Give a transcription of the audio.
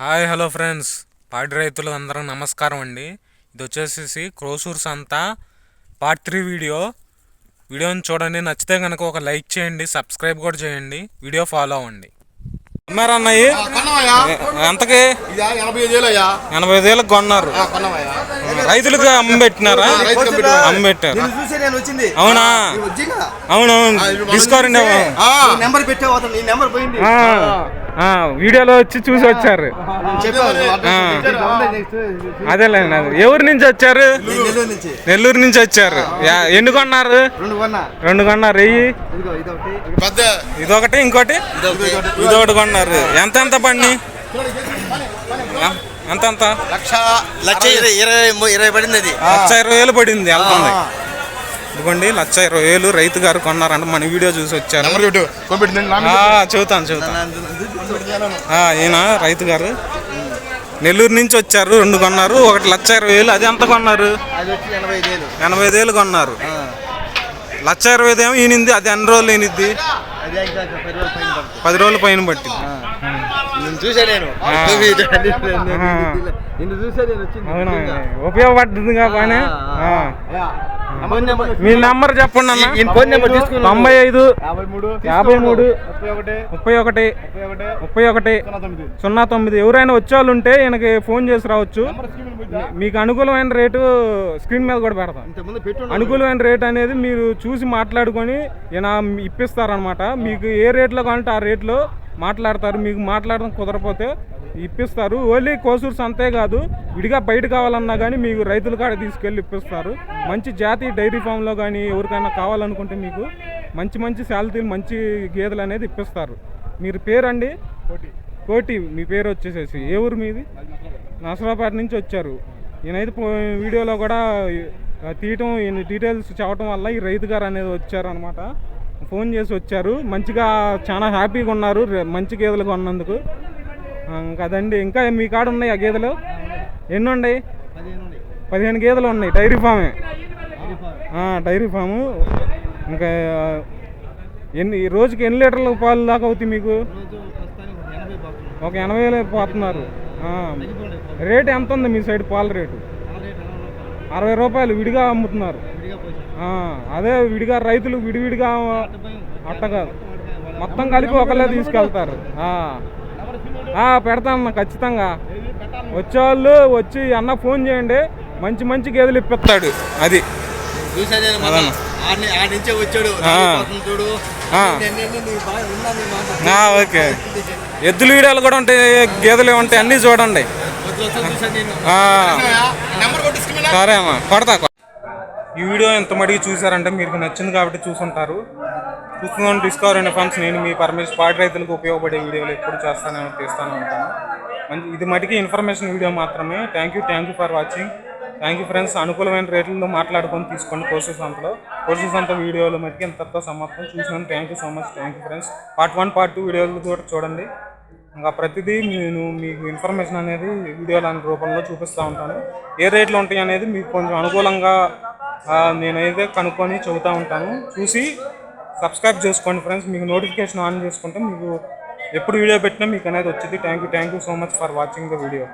Hi hello friends. పాడి రైతులు అందరం నమస్కారం అండి. ఇది వచ్చేసేసి క్రోసూర్ సంత పార్ట్ త్రీ వీడియో. వీడియోని చూడండి. నచ్చితే కనుక ఒక లైక్ చేయండి సబ్స్క్రైబ్ కూడా చేయండి. వీడియో ఫాలో అవ్వండి. అమ్మారా అన్నయ్య? ఎంతకి? ఎనభై ఐదు వేలు కొన్నారు. రైతులకు అమ్మి పెట్టినారా రైతు కంపెనీ అమ్మి పెట్టారు నేను చూసే నేను వచ్చింది. అవునా? అవునవును. డిస్కౌంట్ నువ్వు నెంబర్ పెట్టావు అతను నీ నెంబర్ పోయింది. వీడియోలో వచ్చి చూసి వచ్చారు. నేను చెప్పాను నువ్వు అడ్రస్ ఆ. పెట్టావు. ఉండే next. అదేలేండి అది. ఎవరి నుంచి వచ్చారు? నెల్లూరు నుంచి. వచ్చారు. ఎన్ని కొన్నారు రెండు కొన్నా. రెండు కొన్నారు. వెయ్యి ఇదొకటి. ఇంకోటి? ఇదొకటి. కొన్నారు. ఎంత ఎంత బండి ఎం- ఎంత ఎంత? లక్ష లక్ష ఇరవై ఇరవై పడింది అది లక్ష ఇరవై వేలు పడింది వెళ్తుంది. ఇదిగోండి లక్ష ఇరవై వేలు రైతు గారు కొన్నారంట. మన వీడియో చూసి వచ్చారు. చెబుతాను చెబుతాను ఈయన రైతు గారు. నెల్లూరు నుంచి వచ్చారు రెండు కొన్నారు. ఒకటి లక్ష ఇరవై వేలు అది ఎంత కొన్నారు? ఎనభై ఐదు వేలు. కొన్నారు. లక్ష ఇరవై ఐదు ఏమో ఈనింది అది ఎన్ని రోజులు ఈనిద్ది ఇంకా పది రోజులు పైన పట్టింది. చూసా నేను. నిన్ను చూసా నేను వచ్చింది. ఉపయోగపడుతుంది కానీ? మీ నంబర్ చెప్పండి అన్న. ఫోన్ నెంబర్ తీసుకున్నాను. తొంభై ఐదు యాభై మూడు. ముప్పై ఒకటి. ముప్పై ఒకటి సున్నా తొమ్మిది. ఎవరైనా వచ్చేవాళ్ళు ఉంటే ఈయనకి ఫోన్ చేసి రావచ్చు. మీకు అనుకూలమైన రేటు స్క్రీన్ మీద కూడా పెడతాం. అనుకూలమైన రేట్ అనేది మీరు చూసి మాట్లాడుకొని ఈయన ఇప్పిస్తారనమాట మీకు ఏ రేట్లో కావాలంటే ఆ రేట్లో మాట్లాడతారు మీకు మాట్లాడడం కుదరపోతే ఇప్పిస్తారు. ఓన్లీ కోసూర్స్ అంతే కాదు విడిగా బయట కావాలన్నా కానీ మీకు రైతుల కాడ తీసుకెళ్ళి ఇప్పిస్తారు. మంచి జాతి డైరీ ఫామ్లో కానీ ఎవరికైనా కావాలనుకుంటే మీకు మంచి మంచి శాలరీలు మంచి గేదెలు అనేది ఇప్పిస్తారు. మీరు పేరండి? కోటి. మీ పేరు వచ్చేసేసి. ఏ ఊరు మీది? నసరాపేట నుంచి వచ్చారు. ఈయనైతే వీడియోలో కూడా తీయటం ఈయన డీటెయిల్స్ చెప్పడం వల్ల ఈ రైతు గారు అనేది వచ్చారు అనమాట ఫోన్ చేసి వచ్చారు. మంచిగా చాలా హ్యాపీగా ఉన్నారు. మంచి గేదెలు కొన్నందుకు. కదండి ఇంకా మీ కాడ ఉన్నాయి ఆ గేదెలు? ఎన్ని ఉన్నాయి పదిహేను గేదెలు ఉన్నాయి. డైరీ ఫామే. Dairy farm. ఇంకా ఎన్ని రోజుకి ఎన్ని లీటర్ల పాలు దాకా అవుతాయి మీకు? ఒక ఎనభై వేలు పోతున్నారు. రేట్ ఎంత ఉంది మీ సైడ్ పాల రేటు? అరవై రూపాయలు. విడిగా అమ్ముతున్నారు. అదే విడిగా రైతులు విడివిడిగా. అట్ట కాదు. మొత్తం కలిపి ఒకళ్ళే తీసుకెళ్తారు. పెడతానన్న ఖచ్చితంగా. వచ్చేవాళ్ళు వచ్చి అన్న ఫోన్ చేయండి మంచి మంచి గేదెలు ఇప్పిస్తాడు. అది. ఓకే. ఎద్దుల వీడియోలు కూడా ఉంటాయి గేదెలు ఉంటాయి అన్నీ చూడండి. సరే అమ్మా కొడతా ఈ వీడియో ఎంత మడిగి చూసారంటే మీకు నచ్చింది కాబట్టి చూసుంటారు. చూస్తున్నాను డిస్కవర్ అనే ఫండ్స్ నేను మీ పర్మిషన్ పాటి రైతులకు ఉపయోగపడే వీడియోలు ఎప్పుడు చేస్తానని తీస్తాను ఉంటాను మంచి ఇది మటుకి ఇన్ఫర్మేషన్ వీడియో మాత్రమే. Thank you thank you for watching thank you friends అనుకూలమైన రేట్లలో మాట్లాడుకొని తీసుకోండి కోర్సెస్ అంతలో. కోర్సెస్ అంత వీడియోలు మటుకి ఇంతతో సమాప్తం. చూసినాను thank you so much thank you friends part one part two వీడియోలు కూడా చూడండి. ఇంకా ప్రతిదీ నేను మీకు ఇన్ఫర్మేషన్ అనేది వీడియోల రూపంలో చూపిస్తూ ఉంటాను. ఏ రేట్లు ఉంటాయి అనేది మీకు కొంచెం అనుకూలంగా నేనైతే కనుక్కొని చెబుతూ ఉంటాను. చూసి సబ్స్క్రైబ్ చేసుకోండి ఫ్రెండ్స్. మీకు నోటిఫికేషన్ ఆన్ చేసుకుంటే మీకు ఎప్పుడు వీడియో పెట్టినా మీకు అనేది వచ్చింది. Thank you thank you so much for watching the video